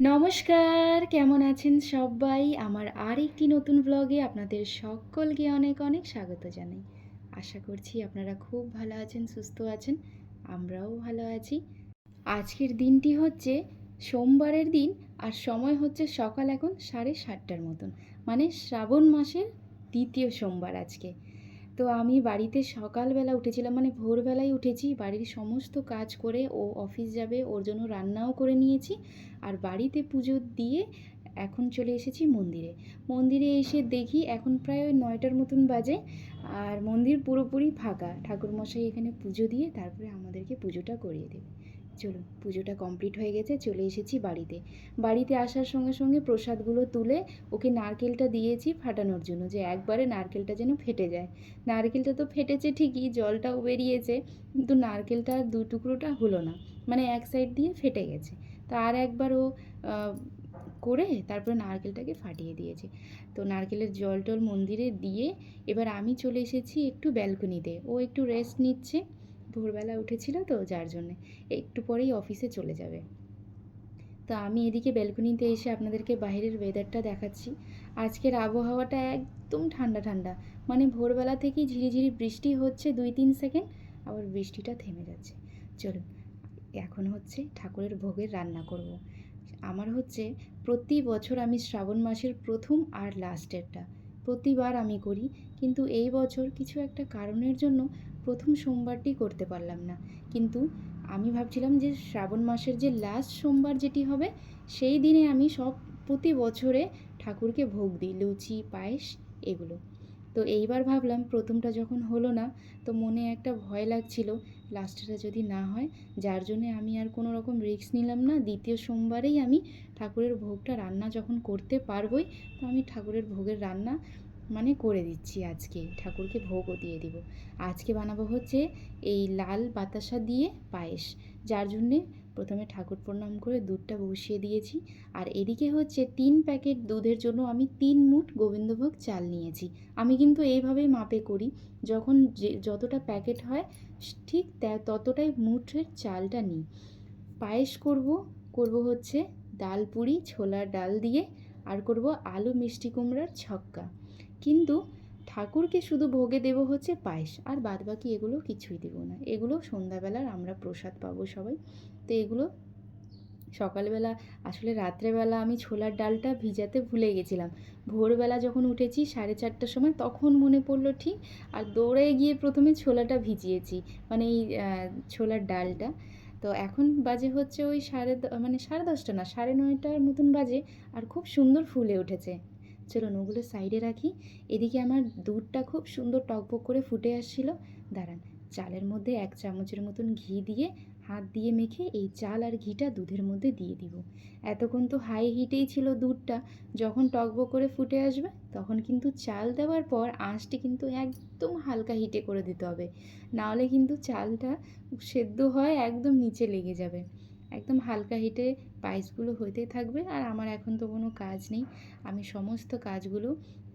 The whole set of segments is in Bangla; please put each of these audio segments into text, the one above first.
নমস্কার, কেমন আছেন সবাই? আমার আর একটি নতুন ব্লগে আপনাদের সকলকে অনেক অনেক স্বাগত জানাই। আশা করছি আপনারা খুব ভালো আছেন, সুস্থ আছেন, আমরাও ভালো আছি। আজকের দিনটি হচ্ছে সোমবারের দিন আর সময় হচ্ছে সকাল এখন সাড়ে সাতটার মতন। মানে শ্রাবণ মাসের দ্বিতীয় সোমবার আজকে। তো আমি বাড়িতে সকালবেলা উঠেছিলাম মানে ভোরবেলায় উঠেছি। বাড়ির সমস্ত কাজ করে ও অফিস যাবে, ওর জন্য রান্নাও করে নিয়েছি। আর বাড়িতে পুজো দিয়ে এখন চলে এসেছি মন্দিরে। মন্দিরে এসে দেখি এখন প্রায় নয়টার মতন বাজে আর মন্দির পুরোপুরি ফাঁকা। ঠাকুরমশাই এখানে পুজো দিয়ে তারপরে আমাদেরকে পুজোটা করিয়ে দেবে। চলুন, পুজোটা কমপ্লিট হয়ে গেছে, চলে এসেছি বাড়িতে। বাড়িতে আসার সঙ্গে সঙ্গে প্রসাদগুলো তুলে ওকে নারকেলটা দিয়েছি ফাটানোর জন্য, যে একবারে নারকেলটা যেন ফেটে যায়। নারকেলটা তো ফেটেছে ঠিকই, জলটাও বেরিয়েছে, কিন্তু নারকেলটা দু টুকরোটা হলো না মানে এক সাইড দিয়ে ফেটে গেছে। তা আর একবার ও করে তারপরে নারকেলটাকে ফাটিয়ে দিয়েছে। তো নারকেলের জল টল মন্দিরে দিয়ে এবার আমি চলে এসেছি একটু ব্যালকনিতে ও একটু রেস্ট নিচ্ছে। ভোরবেলা উঠেছিল তো যার জন্যে। একটু পরেই অফিসে চলে যাবে। তো আমি এদিকে ব্যালকনিতে এসে আপনাদেরকে বাইরের ওয়েদারটা দেখাচ্ছি। আজকের আবহাওয়াটা একদম ঠান্ডা ঠান্ডা। মানে ভোরবেলা থেকেই ঝিরিঝিরি বৃষ্টি হচ্ছে দুই, তিন সেকেন্ড আবার বৃষ্টিটা থেমে যাচ্ছে। চলুন, এখন হচ্ছে ঠাকুরের ভোগের রান্না করব। আমার হচ্ছে প্রতি বছর আমি শ্রাবণ মাসের প্রথম আর লাস্টেরটা প্রতিবার আমি করি, কিন্তু এই বছর কিছু একটা কারণের জন্য প্রথম সোমবারটি করতে পারলাম না। কিন্তু আমি ভাবছিলাম যে শ্রাবণ মাসের যে লাস্ট সোমবার যেটি হবে, সেই দিনে আমি সব প্রতি বছরে ঠাকুরকে ভোগ দিই, লুচি, পায়েস এগুলো। তো এইবার ভাবলাম প্রথমটা যখন হলো না, তো মনে একটা ভয় লাগছিল লাস্টেটা যদি না হয়, যার জন্যে আমি আর কোনো রকম রিস্ক নিলাম না, দ্বিতীয় সোমবারেই আমি ঠাকুরের ভোগটা রান্না যখন করতে পারবই, তো আমি ঠাকুরের ভোগের রান্না মানে করে দিচ্ছি আজকে। ঠাকুরকে ভোগও দিয়ে দিব। আজকে বানাবো হচ্ছে এই লাল বাতাসা দিয়ে পায়েস। যার জন্যে প্রথমে ঠাকুর প্রণাম করে দুধটা বসিয়ে দিয়েছি। আর এদিকে হচ্ছে তিন প্যাকেট দুধের জন্য আমি তিন মুঠ গোবিন্দভোগ চাল নিয়েছি। আমি কিন্তু এইভাবেই মাপে করি। যখন যে, যতটা প্যাকেট হয়, ঠিক ততটাই মুঠের চালটা নিই। পায়েস করব করব হচ্ছে ডাল পুরি, ছোলার ডাল দিয়ে, আর করব আলু মিষ্টি কুমড়ার ছক্কা। কিন্তু ঠাকুরকে শুধু ভোগে দেব হচ্ছে পায়েস, আর বাদ বাকি এগুলো কিছুই দেবো না। এগুলো সন্ধ্যাবেলার আমরা প্রসাদ পাবো সবাই। তো এগুলো সকালবেলা, আসলে রাত্রেবেলা আমি ছোলার ডালটা ভিজাতে ভুলে গেছিলাম। ভোরবেলা যখন উঠেছি সাড়ে চারটার সময়, তখন মনে পড়ল ঠিক, আর দৌড়ে গিয়ে প্রথমে ছোলাটা ভিজিয়েছি মানে এই ছোলার ডালটা। তো এখন বাজে হচ্ছে ওই সাড়ে মানে সাড়ে দশটা না, সাড়ে নয়টার মতন বাজে, আর খুব সুন্দর ফুলে উঠেছে। চলুন ওগুলো সাইডে রাখি। এদিকে আমার দুধটা খুব সুন্দর টকবক করে ফুটে আসছিল। দাঁড়ান, চালের মধ্যে এক চামচের মতন ঘি দিয়ে হাত দিয়ে মেখে এই চাল আর ঘিটা দুধের মধ্যে দিয়ে দিব। এতক্ষণ তো হাই হিটেই ছিল দুধটা। যখন টকবক করে ফুটে আসবে, তখন কিন্তু চাল দেওয়ার পর আঁচটি কিন্তু একদম হালকা হিটে করে দিতে হবে। নাহলে কিন্তু চালটা সেদ্ধ হয় একদম নিচে লেগে যাবে। একদম হালকা হিটে পায়েসগুলো হতে থাকবে। আর আমার এখন তো কোনো কাজ নেই। আমি সমস্ত কাজগুলো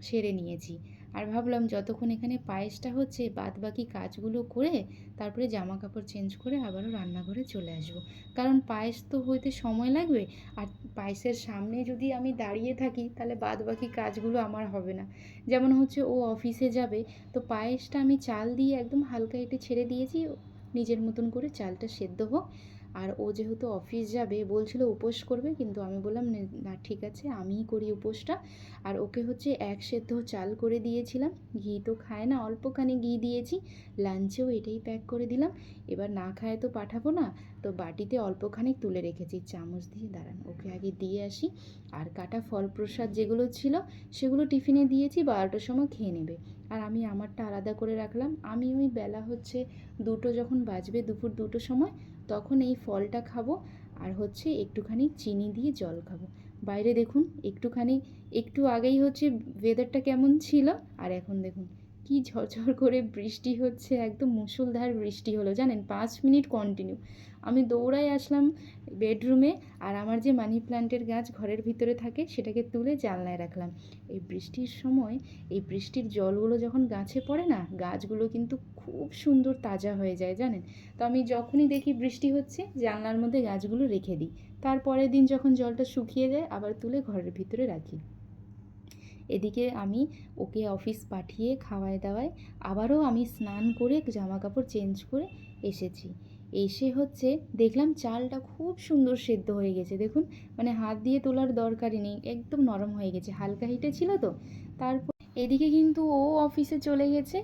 সেরে নিয়েছি। আর ভাবলাম যতক্ষণ এখানে পায়েসটা হচ্ছে বাদ বাকি কাজগুলো করে তারপরে জামা কাপড় চেঞ্জ করে আবারও রান্নাঘরে চলে আসব। কারণ পায়েস তো হইতে সময় লাগবে। আর পায়েসের সামনে যদি আমি দাঁড়িয়ে থাকি, তাহলে বাদ বাকি কাজগুলো আমার হবে না। যেমন হচ্ছে ও অফিসে যাবে, তো পায়েসটা আমি চাল দিয়ে একদম হালকা একটু ছেড়ে দিয়েছি। নিজের মতন করে চালটা সেদ্ধ হোক। আর ও যেহেতু অফিস যাবে, বলছিল উপোস করবে, কিন্তু আমি বললাম, না ঠিক আছে, আমিই করি উপোসটা। আর ওকে হচ্ছে এক সেদ্ধ চাল করে দিয়েছিলাম। ঘি তো খায় না, অল্পখানি ঘি দিয়েছি। লাঞ্চেও এটাই প্যাক করে দিলাম। এবার না খায় তো পাঠাবো না। তো বাটিতে অল্পখানি তুলে রেখেছি, চামচ দিয়ে। দাঁড়ান, ওকে আগে দিয়ে আসি। আর কাটা ফল প্রসাদ যেগুলো ছিল, সেগুলো টিফিনে দিয়েছি, বারোটার সময় খেয়ে নেবে। আর আমি আমারটা আলাদা করে রাখলাম। আমি ওই বেলা হচ্ছে দুটো, যখন বাজবে দুপুর দুটোর সময় তখন এই ফলটা খাব আর হচ্ছে একটুখানি চিনি দিয়ে জল খাব। বাইরে দেখুন, একটুখানি, একটু আগেই হচ্ছে ওয়েদারটা কেমন ছিল আর এখন দেখুন। কি ঝরঝর করে বৃষ্টি হচ্ছে, একদম মুষলধার বৃষ্টি হলো, জানেন? পাঁচ মিনিট কন্টিনিউ আমি দৌড়াই আসলাম বেডরুমে আর আমার যে মানি প্ল্যান্টের গাছ ঘরের ভিতরে থাকে, সেটাকে তুলে জানলায় রাখলাম। এই বৃষ্টির সময় এই বৃষ্টির জলগুলো যখন গাছে পড়ে না, গাছগুলো কিন্তু খুব সুন্দর তাজা হয়ে যায়, জানেন? তো আমি যখনই দেখি বৃষ্টি হচ্ছে, জানলার মধ্যে গাছগুলো রেখে দিই। তারপরের দিন যখন জলটা শুকিয়ে যায়, আবার তুলে ঘরের ভিতরে রাখি। এদিকে আমি ওকে অফিস পাঠিয়ে খাওয়ায় দাওয়ায় আবারও আমি স্নান করে জামা কাপড় চেঞ্জ করে এসেছি। এসে হচ্ছে দেখলাম চালটা খুব সুন্দর সেদ্ধ হয়ে গেছে। দেখুন মানে হাত দিয়ে তোলার দরকারই নেই, একদম নরম হয়ে গেছে। হালকা হিটে ছিল তো। তারপর এদিকে কিন্তু ও অফিসে চলে গেছে।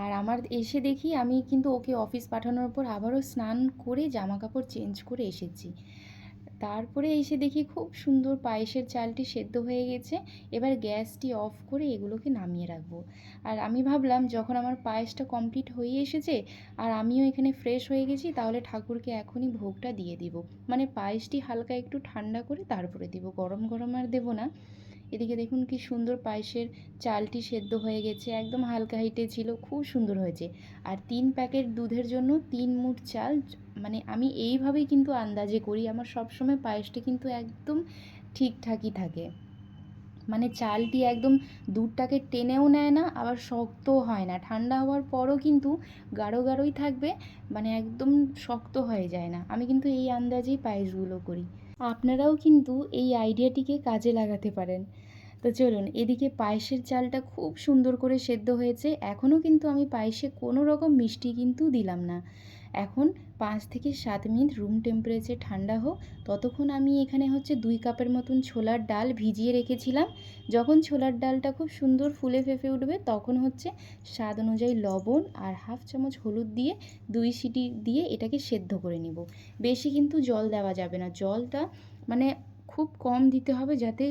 আর আমার এসে দেখি আমি কিন্তু ওকে অফিস পাঠানোর পর আবারও স্নান করে জামা কাপড় চেঞ্জ করে এসেছি। তারপরে এসে দেখি খুব সুন্দর পায়েসের চালটি সেদ্ধ হয়ে গেছে। এবার গ্যাসটি অফ করে এগুলোকে নামিয়ে রাখব। আর আমি ভাবলাম, যখন আমার পায়েসটা কমপ্লিট হয়ে এসেছে আর আমিও এখানে ফ্রেশ হয়ে গেছি, তাহলে ঠাকুরকে এখনই ভোগটা দিয়ে দিব। মানে পায়েসটি হালকা একটু ঠান্ডা করে তারপরে দিব। গরম গরম আর দেবো না। এদিকে দেখুন কি সুন্দর পায়েসের চালটি সেদ্ধ হয়ে গেছে, একদম হালকা হিটে ছিল, খুব সুন্দর হয়েছে। আর তিন প্যাকেট দুধের জন্য তিন মুঠ চাল মানে আমি এইভাবেই কিন্তু আন্দাজে করি, আমার সবসময় পায়েসটা কিন্তু একদম ঠিকঠাকই থাকে। মানে চালটি একদম দুধটাকে টেনেও নেয় না, আবার শক্তও হয় না। ঠান্ডা হওয়ার পরও কিন্তু গাঢ় গাঢ়ই থাকবে মানে একদম শক্ত হয়ে যায় না। আমি কিন্তু এই আন্দাজেই পায়েসগুলো করি। আপনারাও কিন্তু এই আইডিয়াটিকে কাজে লাগাতে পারেন। তো চলুন, এদিকে পায়েসের চালটা খুব সুন্দর করে সেদ্ধ হয়েছে। এখনও কিন্তু আমি পায়েসে কোনো রকম মিষ্টি কিন্তু দিলাম না। এখন পাঁচ থেকে সাত মিনিট রুম টেম্পারেচার ঠান্ডা হোক, ততক্ষণ আমি এখানে হচ্ছে দুই কাপের মতন ছোলার ডাল ভিজিয়ে রেখেছিলাম। যখন ছোলার ডালটা খুব সুন্দর ফুলে ফেঁপে উঠবে, তখন হচ্ছে স্বাদ অনুযায়ী লবণ আর হাফ চামচ হলুদ দিয়ে দুই সিটি দিয়ে এটাকে সেদ্ধ করে নেব। বেশি কিন্তু জল দেওয়া যাবে না। জলটা মানে খুব কম দিতে হবে যাতে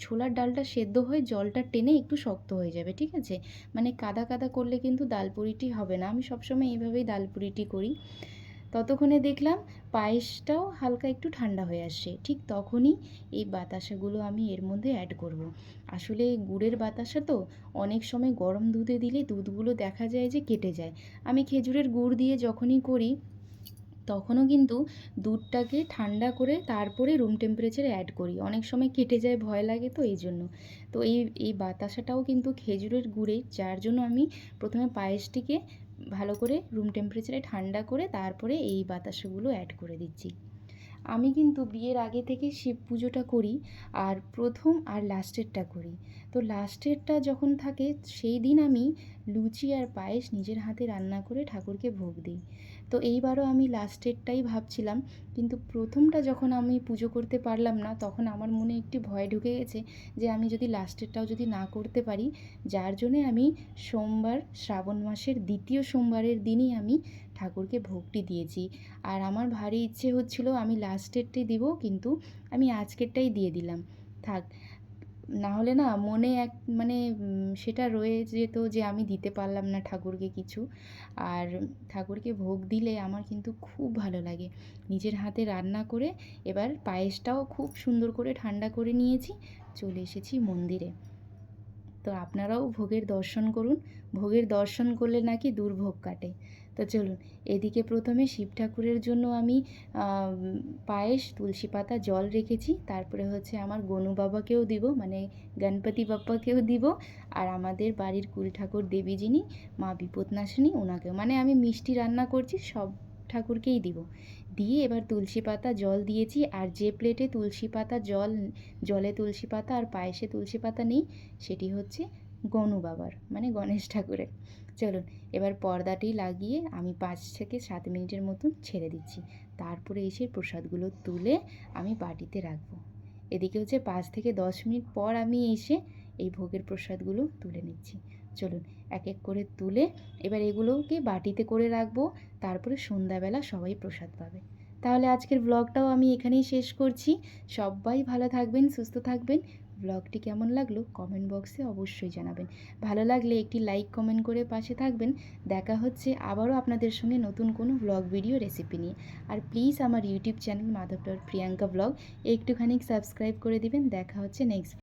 ছোলার ডালটা সেদ্ধ হয়ে জলটা টেনে একটু শক্ত হয়ে যাবে, ঠিক আছে? মানে কাদা কাদা করলে কিন্তু ডালপুরিটি হবে না। আমি সবসময় এইভাবেই ডালপুরিটি করি। ততক্ষণে দেখলাম পায়েসটাও হালকা একটু ঠান্ডা হয়ে আসছে। ঠিক তখনই এই বাতাসাগুলো আমি এর মধ্যে অ্যাড করব। আসলে গুড়ের বাতাসা তো অনেক সময় গরম দুধে দিলে দুধগুলো দেখা যায় যে কেটে যায়। আমি খেজুরের গুড় দিয়ে যখনই করি তখনও কিন্তু দুধটাকে ঠান্ডা করে তারপরে রুম টেম্পারেচারে অ্যাড করি। অনেক সময় কেটে যায়, ভয় লাগে তো এই জন্য। তো এই এই বাতাসাটাও কিন্তু খেজুরের গুড়ে, যার জন্য আমি প্রথমে পায়েসটিকে ভালো করে রুম টেম্পারেচারে ঠান্ডা করে তারপরে এই বাতাসাগুলো অ্যাড করে দিচ্ছি। আমি কিন্তু বিয়ের আগে থেকে শিব পুজোটা করি আর প্রথম আর লাস্টেরটা করি। তো লাস্টেরটা যখন থাকে, সেই দিন আমি লুচি আর পায়েস নিজের হাতে রান্না করে ঠাকুরকে ভোগ দিই। তো এইবারও আমি লাস্টেরটাই ভাবছিলাম। কিন্তু প্রথমটা যখন আমি পুজো করতে পারলাম না, তখন আমার মনে একটি ভয় ঢুকে গেছে যে আমি যদি লাস্টেরটাও যদি না করতে পারি, যার জন্যে আমি সোমবার, শ্রাবণ মাসের দ্বিতীয় সোমবারের দিনই আমি ঠাকুরকে ভোগটি দিয়েছি। আর আমার ভারী ইচ্ছে হচ্ছিল আমি লাস্টেরটাই দিব, কিন্তু আমি আজকেরটাই দিয়ে দিলাম। থাক না হলে না মনে এক মানে সেটা রয়ে যেত যে আমি দিতে পারলাম না ঠাকুরকে কিছু। আর ঠাকুরকে ভোগ দিলে আমার কিন্তু খুব ভালো লাগে। নিজের হাতে রান্না করে এবার পায়েসটাও খুব সুন্দর করে ঠান্ডা করে নিয়েছি, চলে এসেছি মন্দিরে। তো আপনারাও ভোগের দর্শন করুন। ভোগের দর্শন করলে নাকি দুর্ভোগ কাটে। তো চলুন, এদিকে প্রথমে শিব ঠাকুরের জন্য আমি পায়েস, তুলসী পাতা, জল রেখেছি। তারপরে হচ্ছে আমার গনু বাবাকেও দিব মানে গণপতি বাপ্পাকেও দিব। আর আমাদের বাড়ির কুল ঠাকুর দেবী যিনি মা বিপদনাশিনী, ওনাকেও। মানে আমি মিষ্টি রান্না করছি, সব ঠাকুরকেই দিব। দিয়ে এবার তুলসী পাতা জল দিয়েছি, আর যে প্লেটে তুলসী পাতা জল, জলে তুলসী পাতা আর পায়েসে তুলসী পাতা নেই, সেটি হচ্ছে গনু বাবার মানে গণেশ ঠাকুরের। চলুন, এবার পর্দাটি লাগিয়ে আমি পাঁচ থেকে সাত মিনিটের মতন ছেড়ে দিচ্ছি। তারপরে এসে প্রসাদগুলো তুলে আমি বাটিতে রাখব। এদিকে হচ্ছে পাঁচ থেকে দশ মিনিট পর আমি এসে এই ভোগের প্রসাদগুলো তুলে নিচ্ছি। চলুন এক এক করে তুলে এবার এগুলোকে বাটিতে করে রাখব, তারপরে সন্ধ্যাবেলা সবাই প্রসাদ পাবে। তাহলে আজকের ব্লগটাও আমি এখানেই শেষ করছি। সবাই ভালো থাকবেন, সুস্থ থাকবেন। ব্লগটি কেমন লাগল কমেন্ট বক্সে অবশ্যই জানাবেন। ভালো লাগলে একটি লাইক কমেন্ট করে পাশে থাকবেন। দেখা হচ্ছে আবারও আপনাদের সঙ্গে নতুন কোনো ব্লগ ভিডিও রেসিপি নিয়ে। আর প্লিজ আমার YouTube channel Madhab Priyanka blog একটুখানি সাবস্ক্রাইব করে দিবেন। দেখা হচ্ছে নেক্সট